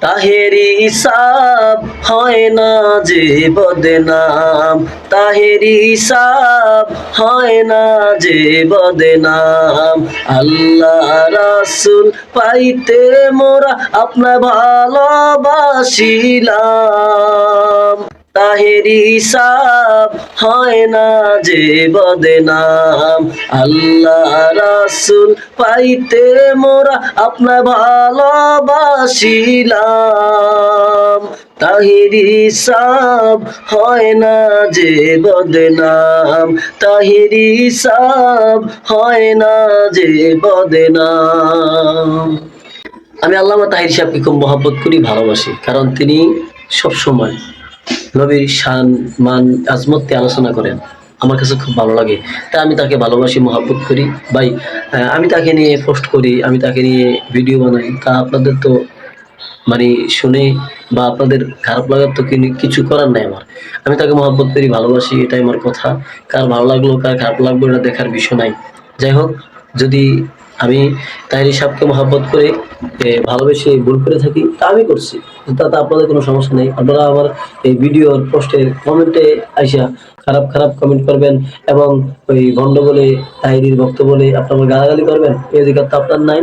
Taheri sub হয় না যে বদনাম। তাহেরি সাব হয় না যে বদনাম। আল্লাহ রাসুল পাইতে মোরা আপনার ভালোবাসিলাম। তাহেরি সাব হয় না যে বদনাম। আল্লাহ রাসুল পাইতে মোরা আপনার ভালোবাসিলাম। তাহিরি সাব হয় না যে বদনাম। তাহিরি সাব হয় না যে বদনাম। আমি আল্লামা তাহির সাহেবকে খুব মহাব্বত করি, ভালোবাসি, কারণ তিনি সবসময় নবীর শান, মান, আজমতকে আলোচনা করেন। আমার কাছে খুব ভালো লাগে। তাই আমি তাকে ভালোবাসি, মহাব্বত করি। ভাই আমি তাকে নিয়ে পোস্ট করি, আমি তাকে নিয়ে ভিডিও বানাই। তা আপনাদের তো মানে শুনে বা আপনাদের খারাপ লাগার তো কিছু করার নাই আমার। আমি তাকে মহাব্বত করি, ভালোবাসি, এটাই আমার কথা। কার ভালো লাগল, কার খারাপ লাগল, এটা দেখার বিষয় নাই। যাই হোক, যদি আমি তাহির সাহেবকে মহাব্বত করে ভালোবেসে ভুল করে থাকি, তা আমি করছি। তাতে আপনাদের কোনো সমস্যা নেই। আপনারা আমার এই ভিডিওর পোস্টে কমেন্টে আইসা খারাপ খারাপ কমেন্ট করবেন এবং ওই ভণ্ড বলে তাহিরির ভক্ত বলে আপনারা গালাগালি করবেন। এই অধিকার তো আপনার নাই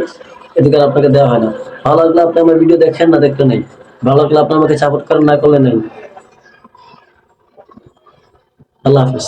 এদিকে আপনাকে দেওয়া হয় না। ভালো লাগলে আপনি আমার ভিডিও দেখেন, না দেখতে নেই। ভালো লাগলে আপনি আমাকে সাপোর্ট করেন, না করলে নেই। আল্লাহ হাফিজ।